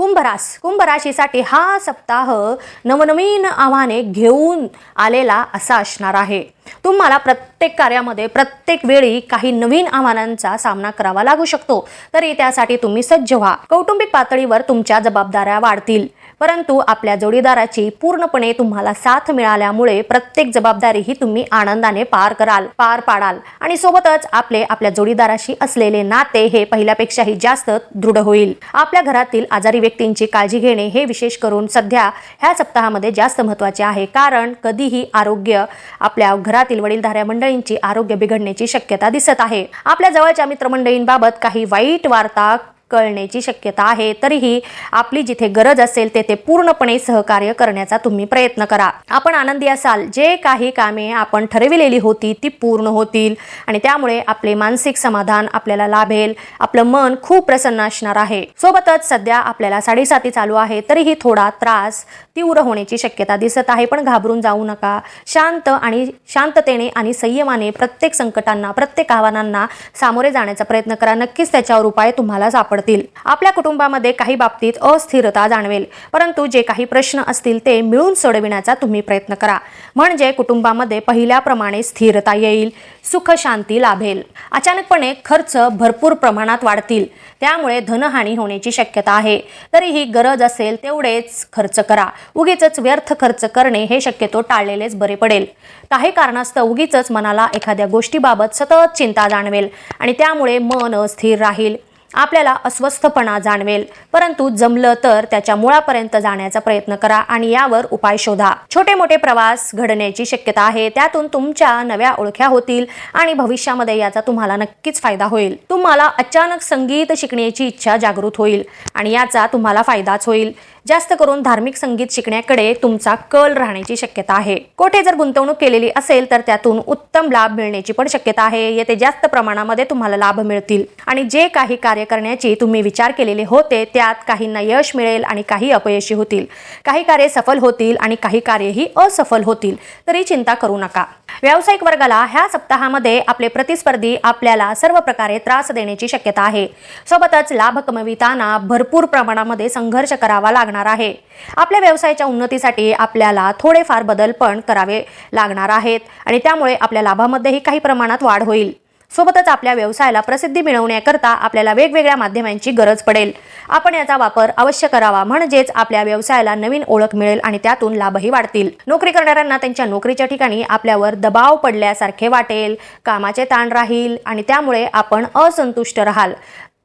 कुंभरास कुंभराशीसाठी हा सप्ताह नवनवीन आव्हाने घेऊन आलेला असा असणार आहे. तुम्हाला प्रत्येक कार्यामध्ये प्रत्येक वेळी काही नवीन आव्हानांचा सामना करावा लागू शकतो. तरी त्यासाठी तुम्ही सज्ज व्हा. कौटुंबिक पातळीवर तुमच्या जबाबदाऱ्या वाढतील. परंतु आपल्या जोडीदाराची पूर्णपणे तुम्हाला साथ मिळाल्यामुळे प्रत्येक जबाबदारी ही तुम्ही आनंदाने पार कराल पार पाडाल. आणि सोबतच आपले आपल्या जोडीदाराशी असलेले नाते हे पहिल्यापेक्षाही जास्त दृढ होईल. आपल्या घरातील आजारी व्यक्तींची काळजी घेणे हे विशेष करून सध्या ह्या सप्ताहामध्ये जास्त महत्त्वाचे आहे. कारण कधीही आरोग्य आपल्या घरातील वडीलधाऱ्या मंडळींची आरोग्य बिघडण्याची शक्यता दिसत आहे. आपल्या जवळच्या मित्रमंडळींबाबत काही वाईट वार्ता कळण्याची शक्यता आहे. तरीही आपली जिथे गरज असेल तेथे पूर्णपणे सहकार्य करण्याचा तुम्ही प्रयत्न करा. आपण आनंदी असाल जे काही कामे आपण ठरविलेली होती ती पूर्ण होतील आणि त्यामुळे आपले मानसिक समाधान आपल्याला लाभेल. आपलं मन खूप प्रसन्न असणार आहे. सोबतच सध्या आपल्याला साडेसाती चालू आहे. तरीही थोडा त्रास तीव्र होण्याची शक्यता दिसत आहे. पण घाबरून जाऊ नका. शांत आणि शांततेने आणि संयमाने प्रत्येक संकटांना प्रत्येक आव्हानांना सामोरे जाण्याचा प्रयत्न करा. नक्कीच त्याच्यावर उपाय तुम्हाला सापडतील आपल्या कुटुंबामध्ये काही बाबतीत अस्थिरता जाणवेल. परंतु जे काही प्रश्न असतील ते मिळून सोडविण्याचा तुम्ही प्रयत्न करा. म्हणजे कुटुंबामध्ये पहिल्याप्रमाणे स्थिरता येईल सुख शांती लाभेल. अचानकपणे खर्च भरपूर प्रमाणात वाढतील. त्यामुळे धनहानी होण्याची शक्यता आहे. तरीही गरज असेल तेवढेच खर्च करा. उगीच व्यर्थ खर्च करणे हे शक्यतो टाळलेलेच बरे पडेल. काही कारणास्तव उगीच मनाला एखाद्या गोष्टीबाबत सतत चिंता जाणवेल आणि त्यामुळे मन अस्थिर राहील. आपल्याला अस्वस्थपणा जाणवेल. परंतु जमलं तर त्याच्या मुळापर्यंत जाण्याचा प्रयत्न करा आणि यावर उपाय शोधा. छोटे मोठे प्रवास घडण्याची शक्यता आहे. त्यातून तुमच्या नव्या ओळख्या होतील आणि भविष्यामध्ये याचा तुम्हाला नक्कीच फायदा होईल. तुम्हाला अचानक संगीत शिकण्याची इच्छा जागृत होईल आणि याचा तुम्हाला फायदाच होईल. जास्त करून धार्मिक संगीत शिकण्याकडे तुमचा कल राहण्याची शक्यता आहे. कोठे जर गुंतवणूक केलेली असेल तर त्यातून उत्तम लाभ मिळण्याची पण शक्यता आहे. येथे जास्त प्रमाणामध्ये तुम्हाला लाभ मिळतील आणि जे काही कार्य कार्य करण्याची तुम्ही विचार केलेले होते त्यात काहींना यश मिळेल आणि काही अपयशी होतील. काही कार्य सफल होतील आणि काही कार्यही असफल होतील. तरी चिंता करू नका. व्यावसायिक वर्गाला ह्या सप्ताहामध्ये आपले प्रतिस्पर्धी आपल्याला सर्व प्रकारे त्रास देण्याची शक्यता आहे. सोबतच लाभ कमविताना भरपूर प्रमाणामध्ये संघर्ष करावा लागणार आहे. आपल्या व्यवसायाच्या उन्नतीसाठी आपल्याला थोडेफार बदल पण करावे लागणार आहेत आणि त्यामुळे आपल्या लाभामध्येही काही प्रमाणात वाढ होईल. सोबतच आपल्या व्यवसायाला प्रसिद्धी मिळवण्याकरता आपल्याला वेगवेगळ्या माध्यमांची गरज पडेल. आपण याचा वापर अवश्य करावा म्हणजेच आपल्या व्यवसायाला नवीन ओळख मिळेल आणि त्यातून लाभही वाढतील. नोकरी करणाऱ्यांना त्यांच्या नोकरीच्या ठिकाणी आपल्यावर दबाव पडल्यासारखे वाटेल कामाचे ताण राहील आणि त्यामुळे आपण असंतुष्ट राहाल.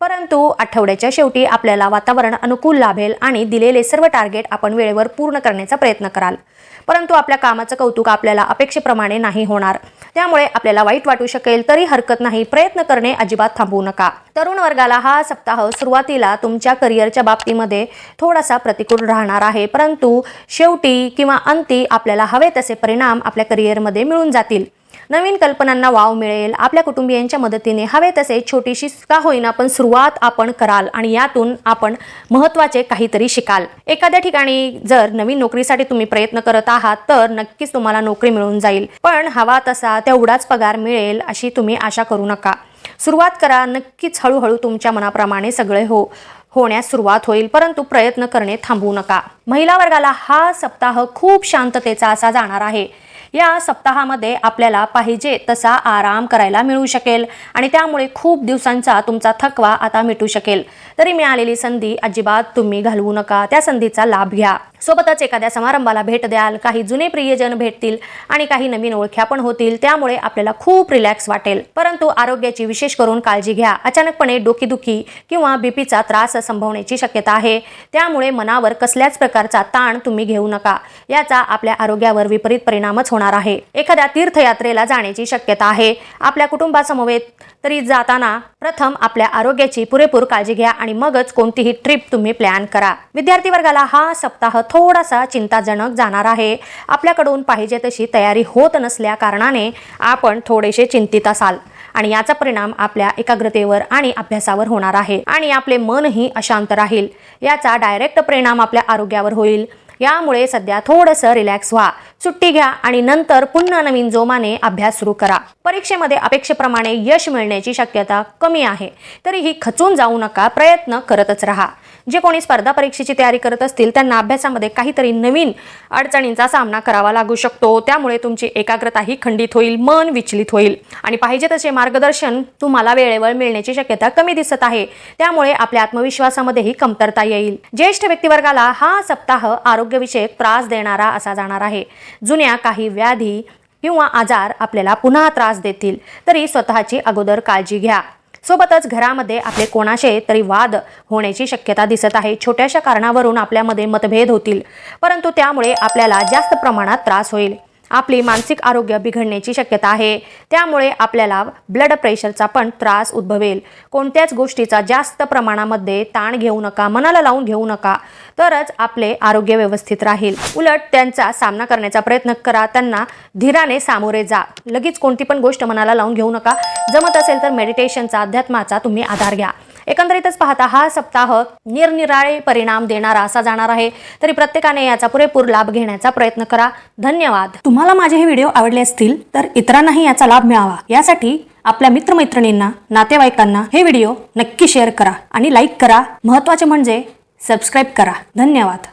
परंतु आठवड्याच्या शेवटी आपल्याला वातावरण अनुकूल लाभेल आणि दिलेले सर्व टार्गेट आपण वेळेवर पूर्ण करण्याचा प्रयत्न कराल. परंतु आपल्या कामाचं कौतुक आपल्याला अपेक्षेप्रमाणे नाही होणार. त्यामुळे आपल्याला वाईट वाटू शकेल तरी हरकत नाही. प्रयत्न करणे अजिबात थांबवू नका. तरुण वर्गाला हा सप्ताह सुरुवातीला तुमच्या करिअरच्या बाबतीमध्ये थोडासा प्रतिकूल राहणार आहे. परंतु शेवटी किंवा अंती आपल्याला हवे तसे परिणाम आपल्या करिअरमध्ये मिळून जातील. नवीन कल्पनांना वाव मिळेल आपल्या कुटुंबियांच्या मदतीने. हवे तसे छोटीशी का होईना पण सुरुवात आपण कराल आणि यातून आपण महत्त्वाचे काहीतरी शिकाल. एखाद्या ठिकाणी जर नवीन नोकरीसाठी तुम्ही प्रयत्न करत आहात तर नक्कीच तुम्हाला नोकरी मिळून जाईल. पण हवा तसा तेवढाच पगार मिळेल अशी तुम्ही आशा करू नका. सुरुवात करा नक्कीच हळूहळू तुमच्या मनाप्रमाणे सगळे हो होण्यास सुरुवात होईल परंतु प्रयत्न करणे थांबवू नका. महिला वर्गाला हा सप्ताह खूप शांततेचा असा जाणार आहे. या सप्ताहामध्ये आपल्याला पाहिजे तसा आराम करायला मिळू शकेल. आणि त्यामुळे खूप दिवसांचा तुमचा थकवा आता मिटू शकेल. तरी मिळालेली संधी अजिबात तुम्ही घालवू नका. त्या संधीचा लाभ घ्या. सोबतच एखाद्या समारंभाला भेट द्याल काही जुने प्रियजन भेटतील आणि काही नवीन ओळख्या पण होतील त्यामुळे आपल्याला खूप रिलॅक्स वाटेल. परंतु आरोग्याची विशेष करून काळजी घ्या. अचानकपणे डोकीदुखी किंवा बीपीचा त्रास संभवण्याची शक्यता आहे. त्यामुळे मनावर कसल्याच प्रकारचा ताण तुम्ही घेऊ नका. याचा आपल्या आरोग्यावर विपरीत परिणामच होणार आहे. एखाद्या तीर्थयात्रेला जाण्याची शक्यता आहे. आपल्या कुटुंबासमवेत तरी जाताना प्रथम आपल्या आरोग्याची पुरेपूर काळजी घ्या आणि मगच कोणतीही ट्रिप तुम्ही प्लॅन करा. विद्यार्थी वर्गाला हा सप्ताह थोडासा चिंताजनक जाणार आहे. आपल्याकडून पाहिजे तशी तयारी होत नसल्या कारणाने आपण थोडेसे चिंतित असाल. आणि याचा परिणाम आपल्या एकाग्रतेवर आणि अभ्यासावर होणार आहे. आणि आपले मनही अशांत राहील. याचा डायरेक्ट परिणाम आपल्या आरोग्यावर होईल. यामुळे सध्या थोडंसं रिलॅक्स व्हा. सुट्टी घ्या आणि नंतर पुन्हा नवीन जोमाने अभ्यास सुरू करा. परीक्षेमध्ये अपेक्षेप्रमाणे यश मिळण्याची शक्यता कमी आहे. तरीही खचून जाऊ नका प्रयत्न करतच राहा. जे कोणी स्पर्धा परीक्षेची तयारी करत असतील त्यांना अभ्यासामध्ये काहीतरी नवीन अडचणींचा सामना करावा लागू शकतो. त्यामुळे तुमची एकाग्रताही खंडित होईल मन विचलित होईल. आणि पाहिजे तसे मार्गदर्शन तुम्हाला वेळेवर मिळण्याची शक्यता कमी दिसत आहे. त्यामुळे आपल्या आत्मविश्वासामध्येही कमतरता येईल. ज्येष्ठ व्यक्तिवर्गाला हा सप्ताह आरोग्यविषयक त्रास देणारा असा जाणार आहे. जुन्या काही व्याधी किंवा आजार आपल्याला पुन्हा त्रास देतील. तरी स्वतःची अगोदर काळजी घ्या. सोबतच घरामध्ये आपले कोणाशे तरी वाद होण्याची शक्यता दिसत आहे. छोट्याशा कारणावरून आपल्यामध्ये मतभेद होतील. परंतु त्यामुळे आपल्याला जास्त प्रमाणात त्रास होईल. आपली मानसिक आरोग्य बिघडण्याची शक्यता आहे. त्यामुळे आपल्याला ब्लड प्रेशरचा पण त्रास उद्भवेल. कोणत्याच गोष्टीचा जास्त प्रमाणामध्ये ताण घेऊ नका मनाला लावून घेऊ नका. तरच आपले आरोग्य व्यवस्थित राहील. उलट त्यांचा सामना करण्याचा प्रयत्न करा. त्यांना धीराने सामोरे जा. लगेच कोणती पण गोष्ट मनाला लावून घेऊ नका. जमत असेल तर मेडिटेशनचा अध्यात्माचा तुम्ही आधार घ्या. एकंदरीतच पाहता हा सप्ताह निरनिराळे परिणाम देणारा असा जाणार आहे. तरी प्रत्येकाने याचा पुरेपूर लाभ घेण्याचा प्रयत्न करा. धन्यवाद. तुम्हाला माझे हे व्हिडिओ आवडले असतील तर इतरांनाही याचा लाभ मिळावा. यासाठी आपल्या मित्रमैत्रिणींना नातेवाईकांना हे व्हिडिओ नक्की शेअर करा आणि लाईक करा. महत्त्वाचे म्हणजे सबस्क्राईब करा. धन्यवाद.